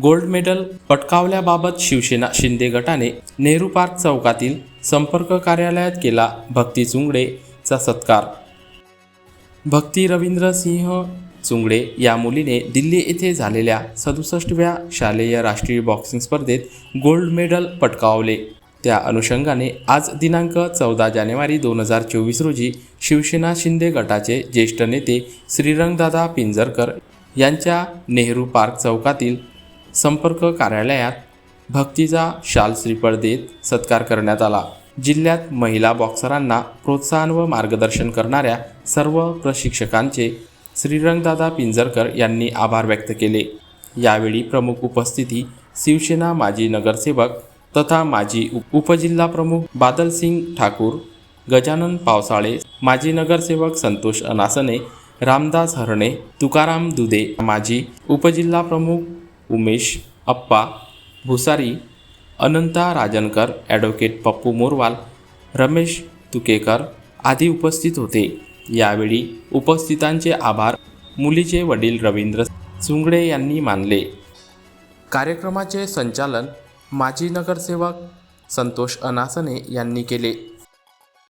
Gold medal पटकावल्याबाबत शिवसेना शिंदे गटाने Nehru park चौकातील संपर्क कार्यालयात केला भक्ती चुंगडेचा सत्कार. भक्ती रवींद्र सिंह चुंगडे या मुलीने दिल्ली येथे झालेल्या सदुसष्टव्या शालेय राष्ट्रीय बॉक्सिंग स्पर्धेत गोल्ड मेडल पटकावले. त्या अनुषंगाने आज दिनांक चौदा जानेवारी दोन हजार चोवीस रोजी शिवसेना शिंदे गटाचे ज्येष्ठ नेते श्रीरंगदादा पिंजरकर यांच्या नेहरू पार्क चौकातील संपर्क कार्यालयात भक्तीचा शाल श्रीफळ देत सत्कार करण्यात आला. जिल्ह्यात महिला बॉक्सरांना प्रोत्साहन व मार्गदर्शन करणाऱ्या सर्व प्रशिक्षकांचे श्रीरंगदादा पिंजरकर यांनी आभार व्यक्त केले. यावेळी प्रमुख उपस्थिती शिवसेना माजी नगरसेवक तथा माजी उपजिल्हा प्रमुख बादलसिंग ठाकूर गजानन पावसाळे माजी नगरसेवक संतोष अनासने रामदास हरणे तुकाराम दुधे माजी उपजिल्हा प्रमुख उमेश अप्पा भुसारी अनंता राजनकर ॲडव्होकेट पप्पू मोरवाल रमेश तुकेकर आदी उपस्थित होते. यावेळी उपस्थितांचे आभार मुलीचे वडील रवींद्र चुंगडे यांनी मानले. कार्यक्रमाचे संचालन माजी नगरसेवक संतोष अनासने यांनी केले.